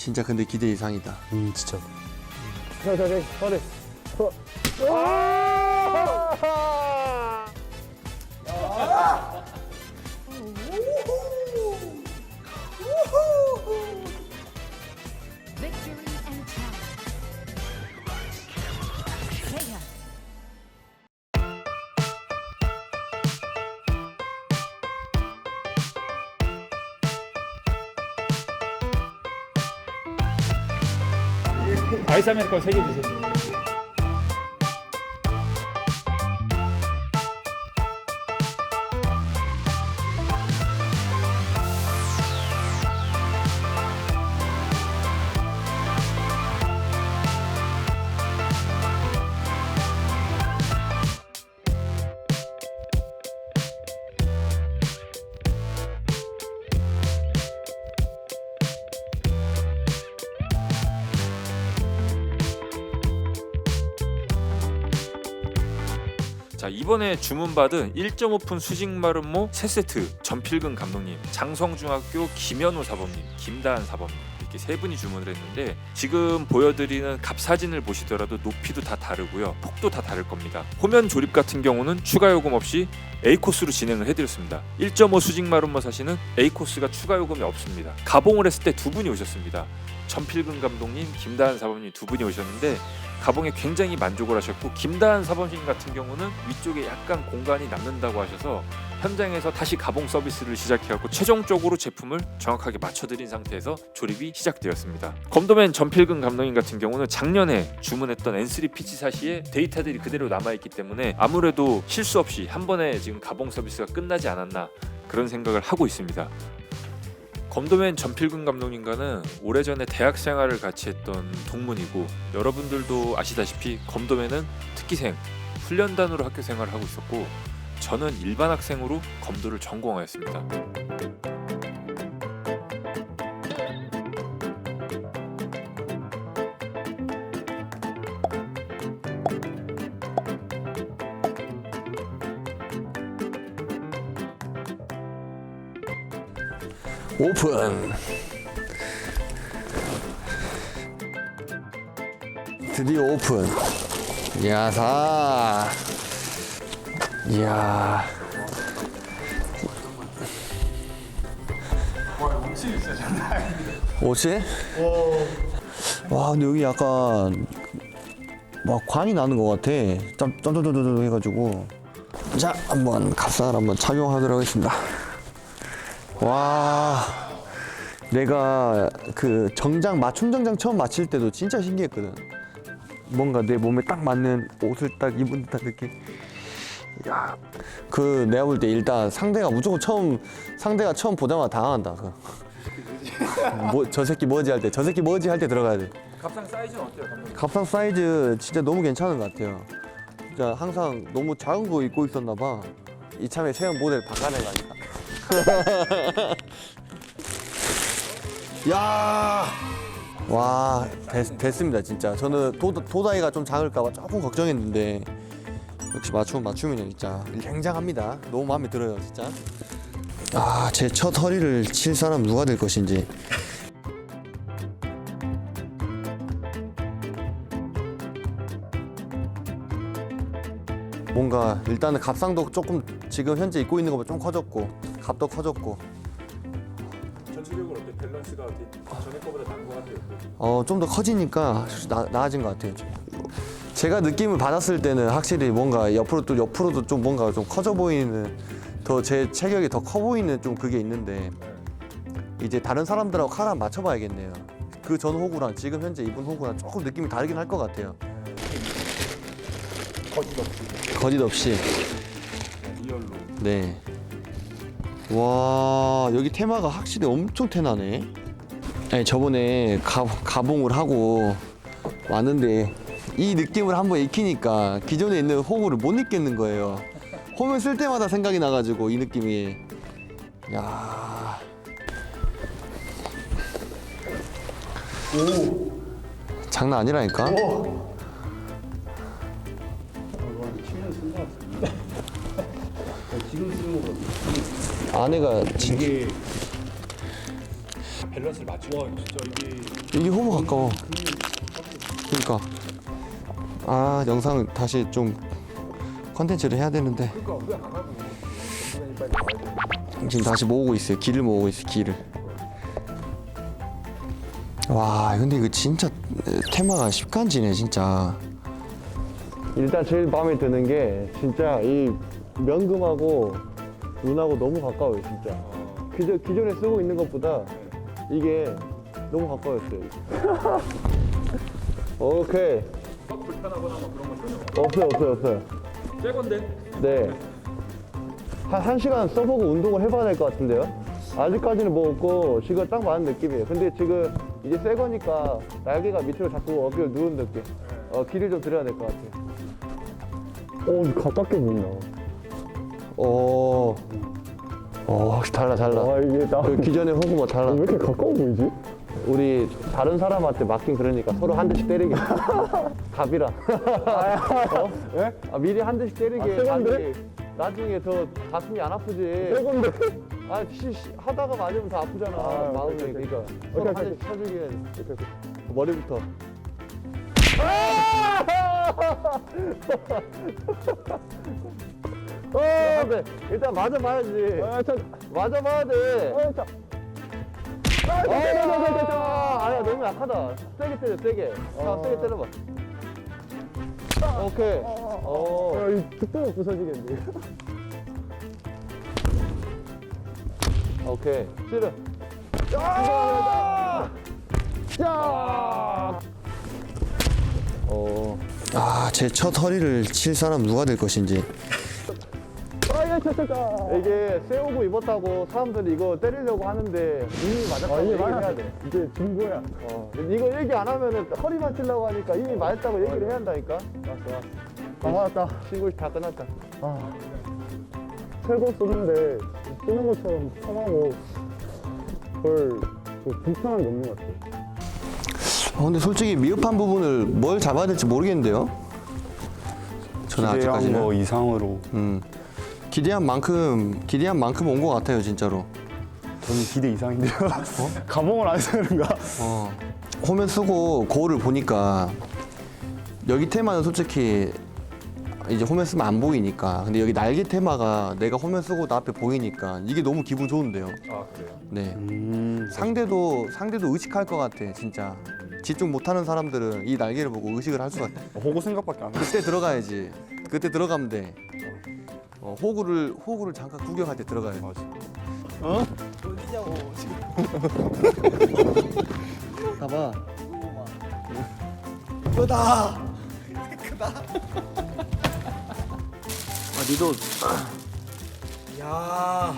진짜 근데 기대 이상이다. 음 진짜 저저저 허리. Victory 아이스 아메리카노 3개 주세요. 자 이번에 주문받은 1.5푼 수직 마름모 3세트 전필근 감독님 장성중학교 김현우 사범님 김다한 사범님 이렇게 세 분이 주문을 했는데 지금 보여드리는 갑 사진을 보시더라도 높이도 다 다르고요 폭도 다 다를 겁니다. 호면 조립 같은 경우는 추가 요금 없이 A 코스로 진행을 해드렸습니다. 1.5 수직 마름모 사시는 A 코스가 추가 요금이 없습니다. 가봉을 했을 때 두 분이 오셨습니다. 전필근 감독님 김다한 사범님 두 분이 오셨는데 가봉에 굉장히 만족을 하셨고 김다한 사범님 같은 경우는 위쪽에 약간 공간이 남는다고 하셔서 현장에서 다시 가봉 서비스를 시작해갖고 최종적으로 제품을 정확하게 맞춰드린 상태에서 조립이 시작되었습니다. 검도맨 전필근 감독님 같은 경우는 작년에 주문했던 N3 피치 사시에 데이터들이 그대로 남아있기 때문에 아무래도 실수 없이 한 번에 지금 가봉 서비스가 끝나지 않았나 그런 생각을 하고 있습니다. 검도맨 전필근 감독님과는 오래전에 대학 생활을 같이 했던 동문이고 여러분들도 아시다시피 검도맨은 특기생 훈련단으로 학교 생활을 하고 있었고 저는 일반 학생으로 검도를 전공하였습니다. 오픈. 드디어 오픈. 야사. 이야. 옷이? 와, 근데 여기 약간 막 관이 나는 것 같아. 짬, 짬짬짬짬 해가지고. 자, 한번 값살 한번 착용하도록 하겠습니다. 와 내가 그 정장 맞춤 정장 처음 맞힐 때도 진짜 신기했거든. 뭔가 내 몸에 딱 맞는 옷을 딱 입은 듯한 느낌. 야 그 내가 볼 때 일단 상대가 무조건 처음 상대가 처음 보자마자 당한다 그. 뭐, 저 새끼 뭐지 할 때 저 새끼 뭐지 할 때 들어가야 돼. 갑상 사이즈는 어때요, 감독님? 갑상 사이즈 진짜 너무 괜찮은 것 같아요. 진짜 항상 너무 작은 거 입고 있었나 봐. 이참에 새로운 모델 바꿔내가니까 야, 와 됐, 됐습니다 진짜. 저는 도, 도다이가 좀 작을까봐 조금 걱정했는데 역시 맞춤 맞춤이네 진짜. 굉장합니다. 너무 마음에 들어요 진짜. 아, 제 첫 허리를 칠 사람 누가 될 것인지. 뭔가 일단은 갑상도 조금 지금 현재 입고 있는 것보다 좀 커졌고 갑도 커졌고 전체적으로 어때 밸런스가 전에 거보다 나은 것 같아요. 어, 좀 더 커지니까 나, 나아진 것 같아요. 제가 느낌을 받았을 때는 확실히 뭔가 옆으로 또 옆으로도 좀 뭔가 좀 커져 보이는 더 제 체격이 더 커 보이는 좀 그게 있는데 이제 다른 사람들하고 카라 맞춰봐야겠네요. 그 전 호구랑 지금 현재 입은 호구랑 조금 느낌이 다르긴 할 것 같아요. 거짓 없이 거짓 없이. 리얼로. 네. 와 여기 테마가 확실히 엄청 테나네. 아니 저번에 가, 가봉을 하고 왔는데 이 느낌을 한번 익히니까 기존에 있는 호구를 못 잊겠는 거예요. 호면 쓸 때마다 생각이 나가지고 이 느낌이 야. 장난 아니라니까. 아내가 진 이게 밸런스를 맞추고 와 진짜 이게 이게 호모 가까워. 그러니까 아 영상 다시 좀 컨텐츠를 해야 되는데 지금 다시 모으고 있어요. 길을 모으고 있어요. 길을. 와 근데 이거 진짜 테마가 십간지네 진짜. 일단 제일 마음에 드는 게 진짜 이 면금하고 눈하고 너무 가까워요 진짜 기존, 기존에 쓰고 있는 것보다 이게 너무 가까웠어요 오케이 불편하거나 뭐 그런 거 전혀 없어요 없어요 없어요 새 건데 네. 한, 한 시간 써보고 운동을 해봐야 될 것 같은데요? 아직까지는 뭐 없고 지금 딱 맞는 느낌이에요. 근데 지금 이제 새 거니까 날개가 밑으로 자꾸 어깨를 누른 느낌. 어, 길을 좀 들여야 될 것 같아요. 오, 가깝게 보인다. 오. 어 달라 달라. 아, 이게 나. 그 기존의 호구가 달라. 왜 이렇게 가까워 보이지? 우리 다른 사람한테 맞긴 그러니까 서로 한 대씩 때리게. 갑이라. 어? 예? 아, 미리 한 대씩 때리게. 나중에, 나중에 더 가슴이 안 아프지. 세건데? 아, 씨, 씨, 하다가 맞으면 더 아프잖아. 마음이. 그러니까. 서로 한 대씩 쳐주게. 머리부터. 어, 네. 일단 맞아봐야지. 맞아봐야 돼. 어, 아, 아니야 너무 약하다. 세게 때려 세게. 자 세게 때려봐. 오케이. 어. 야이 특도가 부서지겠네. 오케이. 찌르. 야! 야! 어. 아 제 첫 허리를 칠 사람 누가 될 것인지. 이게 세우고 입었다고 사람들이 이거 때리려고 하는데 이미 맞았다고 얘기를 해야 돼. 이게 중고야. 어. 이거 얘기 안 하면은 허리만 치려고 하니까 이미 맞았다고 얘기를 해야 한다니까. 맞어, 맞어. 아, 맞았다. 친구 다 끝났다. 아. 새거 쏘는데 쓰는 것처럼 편하고 별 불편한 게 없는 것 같아. 어, 근데 솔직히 미흡한 부분을 뭘 잡아야 될지 모르겠는데요. 저는 기대한 아직까지는. 거 이상으로 음. 기대한 만큼 기대한 만큼 온 것 같아요 진짜로. 저는 기대 이상인데요. 가봉을 안 해서 그런가? 어. 호면 쓰고 거울을 보니까 여기 테마는 솔직히 이제 호면 쓰면 안 보이니까 근데 여기 날개 테마가 내가 호면 쓰고 나 앞에 보이니까 이게 너무 기분 좋은데요. 아 그래요 네. 음, 상대도 상대도 의식할 것 같아 진짜. 집중 못하는 사람들은 이 날개를 보고 의식을 할 수가 있다. 호구 생각밖에 안 나. 그때 들어가야지. 그때 들어가면 돼. 어, 호구를 호구를 잠깐 구경할 때 들어가야 돼. 맞아. 봐봐. 아, 니도 야.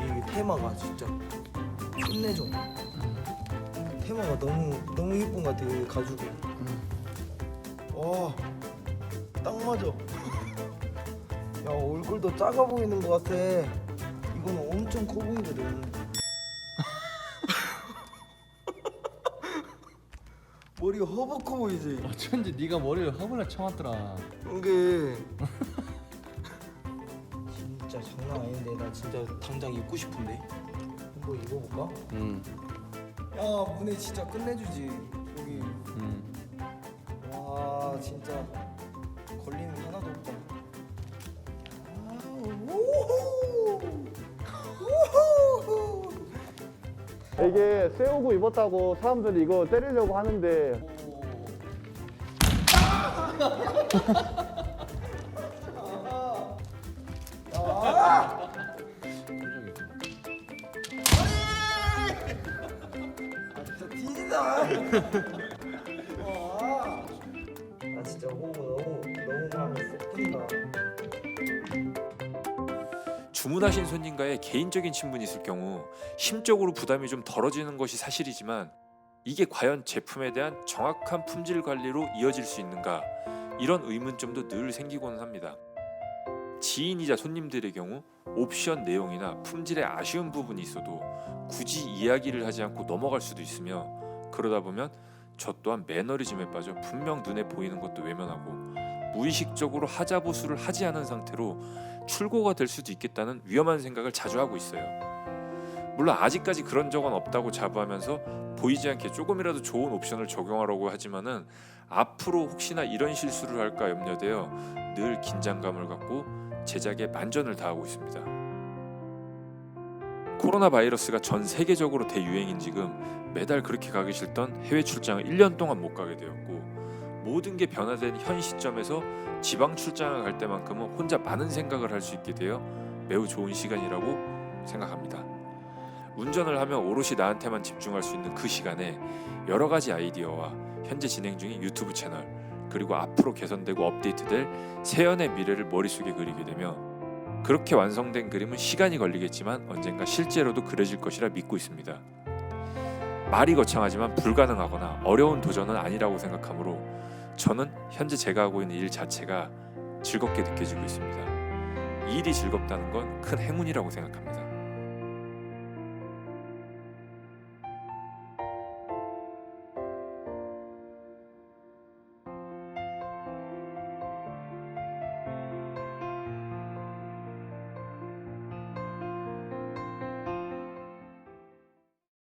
이 테마가 진짜 끝내줘. 테마가 너무 너무 이쁜 것 같아 이 가죽이. 와, 딱 맞아. 야 얼굴도 작아 보이는 것 같아. 이거는 엄청 커 보이거든. 머리가 허벅커 보이지? 어쩐지 네가 머리를 허물나 쳐왔더라. 이게 진짜 장난 아닌데 나 진짜 당장 입고 싶은데 한번 입어볼까? 음. 야 문에 진짜 끝내주지 여기 음. 와 진짜 걸리는 게 하나도 없다 아, 우후! 우후! 이게 세우고 입었다고 사람들이 이거 때리려고 하는데 진 나 진짜 호흡 너무 너무 마음에 쏙 든다 주문하신 손님과의 개인적인 친분이 있을 경우 심적으로 부담이 좀 덜어지는 것이 사실이지만 이게 과연 제품에 대한 정확한 품질 관리로 이어질 수 있는가? 이런 의문점도 늘 생기곤 합니다. 지인이자 손님들의 경우 옵션 내용이나 품질에 아쉬운 부분이 있어도 굳이 이야기를 하지 않고 넘어갈 수도 있으며 그러다 보면 저 또한 매너리즘에 빠져 분명 눈에 보이는 것도 외면하고 무의식적으로 하자보수를 하지 않은 상태로 출고가 될 수도 있겠다는 위험한 생각을 자주 하고 있어요. 물론 아직까지 그런 적은 없다고 자부하면서 보이지 않게 조금이라도 좋은 옵션을 적용하려고 하지만은 앞으로 혹시나 이런 실수를 할까 염려되어 늘 긴장감을 갖고 제작에 만전을 다하고 있습니다. 코로나 바이러스가 전 세계적으로 대유행인 지금 매달 그렇게 가기 싫던 해외 출장을 1년 동안 못 가게 되었고 모든 게 변화된 현 시점에서 지방 출장을 갈 때만큼은 혼자 많은 생각을 할 수 있게 되어 매우 좋은 시간이라고 생각합니다. 운전을 하며 오롯이 나한테만 집중할 수 있는 그 시간에 여러 가지 아이디어와 현재 진행 중인 유튜브 채널 그리고 앞으로 개선되고 업데이트될 세연의 미래를 머릿속에 그리게 되며 그렇게 완성된 그림은 시간이 걸리겠지만 언젠가 실제로도 그려질 것이라 믿고 있습니다. 말이 거창하지만 불가능하거나 어려운 도전은 아니라고 생각하므로 저는 현재 제가 하고 있는 일 자체가 즐겁게 느껴지고 있습니다. 이 일이 즐겁다는 건 큰 행운이라고 생각합니다.